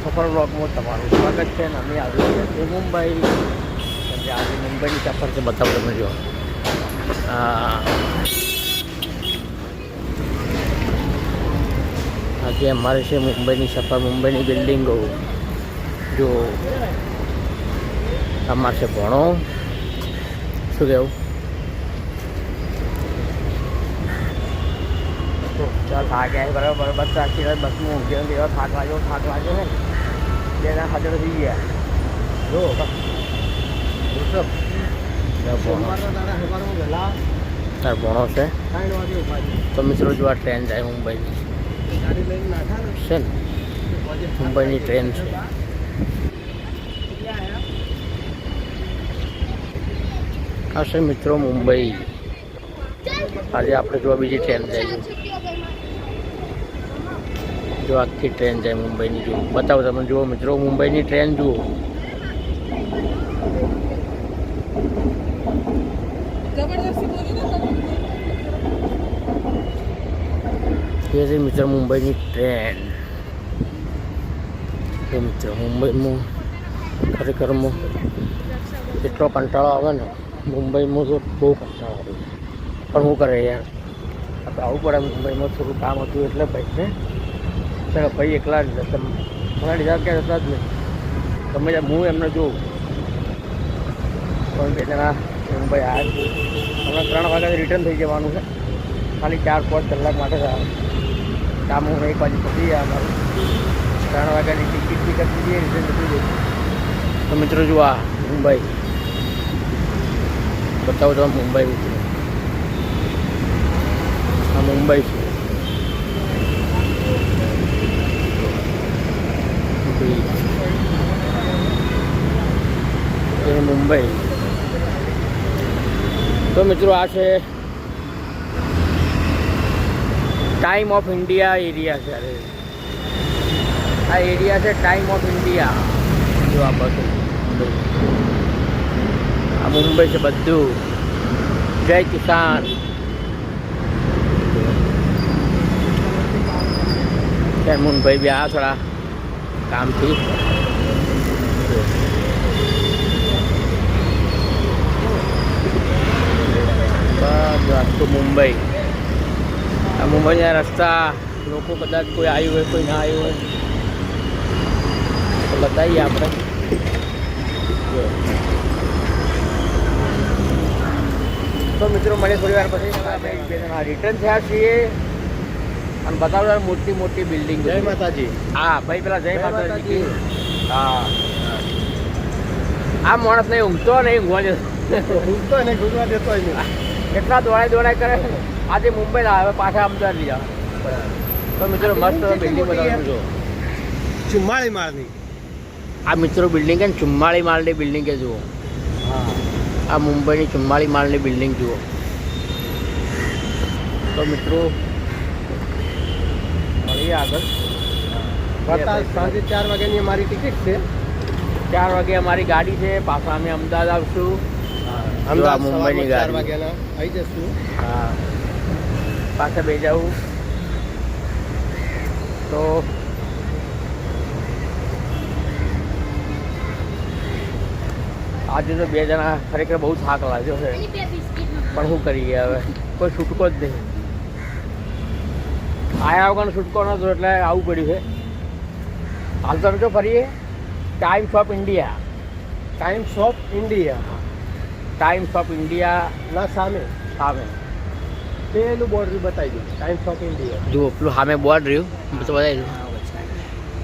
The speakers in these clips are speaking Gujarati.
સફર બ્લોગમાં તમારું સ્વાગત છે અને અમે આવી રહ્યા છીએ મુંબઈ. આજે મુંબઈની સફર છે બતાવો તમે જો આજે અમારે છે મુંબઈની સફર, મુંબઈની બિલ્ડિંગો. જો, અમારે છે ભણો. શું કહેવું ચાલ થાક ગયા બરાબર. બસ આખી રાત બસમાં ઊંઘી થાક લાગ્યો થાક લાગ્યો ને બે હાજર થઈ ગયા જો તાર ભણો છે તો મિત્રો જો આ ટ્રેન જાય મુંબઈની છે ને મુંબઈની ટ્રેન છે આ છે મિત્રો મુંબઈ આજે આપણે જો બીજી ટ્રેન જાય જો આખી ટ્રેન જાય મુંબઈની જુઓ બતાવો તમે જુઓ મિત્રો મુંબઈની ટ્રેન જુઓ. એ છે મિત્રો મુંબઈની ટ્રેન. એ મિત્રો મુંબઈમાં ખરેખર એટલો કંટાળો આવે ને મુંબઈમાં તો બહુ કંટાળો આવે. પણ હું કરે યાર. આવવું પડે મુંબઈમાં થોડું કામ હતું એટલે ભાઈ ભાઈ એકલા જ તમે મને લીધા ક્યાં જતા જ નહીં. તમે હું એમને જોઉં. પણ બે જણા મુંબઈ આવ્યા છે. હમણાં ત્રણ વાગ્યાથી રિટર્ન થઈ જવાનું છે. ખાલી ચાર, પાંચ કલાક માટે જ કામ હું એક બાજુ પતી ગયા અમારું. ત્રણ વાગ્યાની ટિકિટ ટિકિટ દીધી રિટર્ન જતું જઈશું તો મિત્રો જુઓ આ મુંબઈ. બતાવો તમે મુંબઈ આ મુંબઈ છે. એ મુંબઈ. તો મિત્રો આ છે ટાઈમ ઓફ ઇન્ડિયા એરિયા છે અરે આ એરિયા છે ટાઈમ ઓફ ઇન્ડિયા જો આ બધું. આ મુંબઈ છે બધું. જય કિસાન. મુનભાઈ બી આ થોડા કામથી. બસ આખું મુંબઈ. આ મુંબઈના રસ્તા, લોકો કદાચ કોઈ આવ્યું હોય, કોઈ ના આવ્યું હોય. તો બતાવીએ આપણે. તો મિત્રો, મને થોડી વાર પછી આપણે રિટર્ન થયા છીએ. અને બતાવો મોટી મોટી બિલ્ડિંગ જય માતાજી. હા ભાઈ પેલા જય માતાજી હા. આ માણસ નહીં ઊંઘતો નહીં ઊંઘવા જતો ઊંઘતો નહીં ઊંઘવા જતો એટલા દોડાય દોડાય કરે. આજે મુંબઈ ના હવે પાછા અમદાવાદ લઈ તો મિત્રો મસ્ત બિલ્ડિંગ બનાવું જો ચુમ્માળી માળની. આ મિત્રો બિલ્ડિંગ છે ને ચુમ્માળી માળની બિલ્ડિંગ કે જુઓ. હા. આ મુંબઈની ચુમ્માળી માળની બિલ્ડિંગ જુઓ. તો મિત્રો મળીએ આગળ. સાંજે ચાર વાગ્યાની અમારી ટિકિટ છે. ચાર વાગે અમારી ગાડી છે. પાછા અમે અમદાવાદ આવશું. અમદાવાદ મુંબઈની ચાર વાગ્યાના આવી જશું. હા. પાછા બે જવું તો આજે તો બે જણા ખરેખર બહુ થાક લાગ્યો છે. પણ શું કરીએ હવે? કોઈ છૂટકો જ નહીં. આયા વગરનો છૂટકો નતો એટલે આવું પડ્યું છે. હાલ તમે જો ફરીએ. Times of India Times of India Times of ઇન્ડિયાના સામે. સામે. પેલું બોર્ડ બતાવી દઉં. ટાઈમ્સ ઓફ ઇન્ડિયા જુઓ પેલું સામે બોર્ડ રહ્યું તો બતાવી દઉં.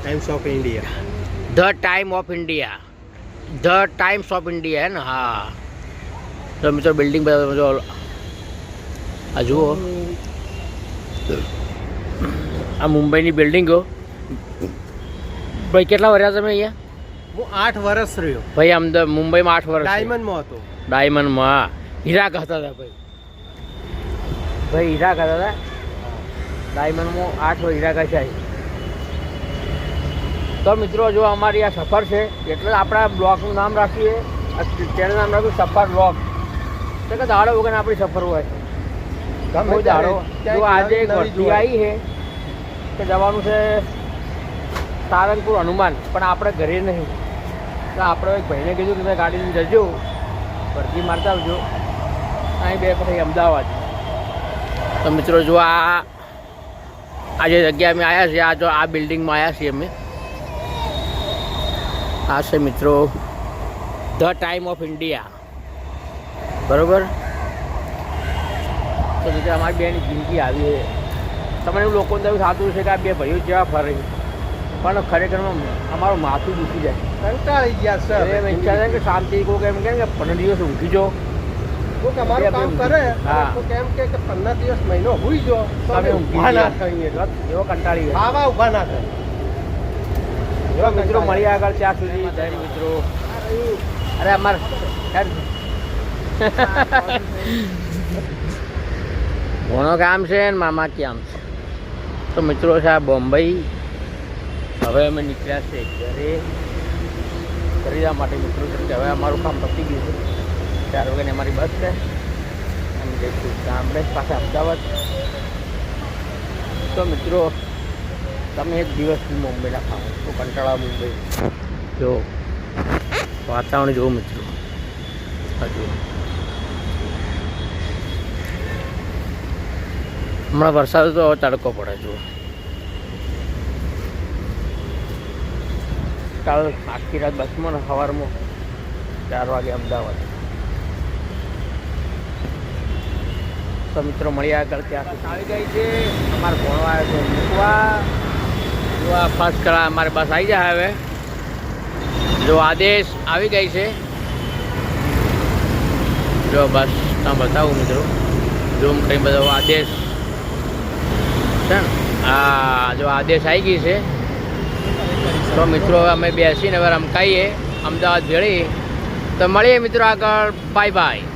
Times of India the time of India the Times of India હે ને? હા. તો મિત્રો બિલ્ડિંગ બધા જો આ જુઓ. આ મુંબઈની બિલ્ડિંગો ભાઈ કેટલા વર્યા તમે અહીંયા? હું આઠ વર્ષ રહ્યો. ભાઈ અમદાવાદ મુંબઈમાં આઠ વર્ષ ડાયમંડમાં હતો. ડાયમંડમાં હીરા કહેતા હતા ભાઈ. ભાઈ હીરા કહેતા હતા? ડાયમંડમાં આઠ હીરા કચાય તો મિત્રો જો અમારી આ સફર છે એટલે આપણા બ્લોગનું નામ રાખીએ. ચેનલ નામ રાખ્યું સફર બ્લોગ તો કે દાડો વગર આપણી સફર હોય. કોઈ દાડો. જો આજે એક ભરતી આવી છે કે જવાનું છે સારંગપુર હનુમાન પણ આપણે ઘરે નહીં. તો આપણે એક ભાઈને કીધું કે તમે ગાડી લઈને જજો ભરતી મારતા આવજો. અહીં બે પછી અમદાવાદ. તો મિત્રો જો આ આ જે જગ્યા અમે આવ્યા છીએ આ જો આ બિલ્ડિંગમાં આવ્યા છીએ અમે. આ છે મિત્રો ધ ટાઈમ ઓફ ઇન્ડિયા. બરોબર? તો મિત્રો અમારી બેની જિંદગી આવી છે તમને એવું લોકોને તો એવું થતું છે કે આ બે ભાઈઓ જેવા ફરે પણ ખરેખરમાં અમારું માથું દુખી જાય. કંટાળી ગયા સર એમ ઈચ્છા થાય કે શાંતિ કોઈક એમ કહે કે પંદર દિવસ ઊંઘી જો કોઈક અમારું કામ કરે હા. એમ કે પંદર દિવસ મહિનો હુઈ જો તમે ઊભા ના. થઈએ. એવો કંટાળી ગયા. ખાવા ઊભા ના થાય એવા મિત્રો મળી આગળ ત્યાં સુધી. જય મિત્રો. અરે અમાર ઘણો કામ છે ને મામા કામ છે? તો મિત્રો છે આ બોમ્બઈ. હવે અમે નીકળ્યા છે ઘરે. ખરીદવા માટે મિત્રો કે હવે અમારું કામ પતી ગયું છે. ચાર વાગ્યાની અમારી બસ છે. અમે જઈશું ગામડે પાછા અમદાવાદ. તો મિત્રો, તમે એક દિવસ મુંબઈના ખાઓ તો કંટાળા મુંબઈ. જો, વાતાવરણ જોવું મિત્રો. હજુ હમણાં વરસાદ તો તડકો પડે જુઓ કાલ આખી રાત બસમાં ને સવારમાં ચાર વાગે અમદાવાદ. તો મિત્રો મળ્યા આગળ ત્યાં આવી ગઈ છે. અમારે ભણવા આવ્યો છે. મૂકવા. જો આ ફર્સ્ટ કલા અમારી બસ આવી જાય હવે. જો આદેશ આવી ગઈ છે. જો બસ તમે બતાવું મિત્રો. ઝૂમ કરી બધો આદેશ છે ને? હા જો આદેશ આવી ગઈ છે. તો મિત્રો અમે બેસીને હવે રમકાઈએ. અમદાવાદ ભેળી. તો મળીએ મિત્રો આગળ. Bye bye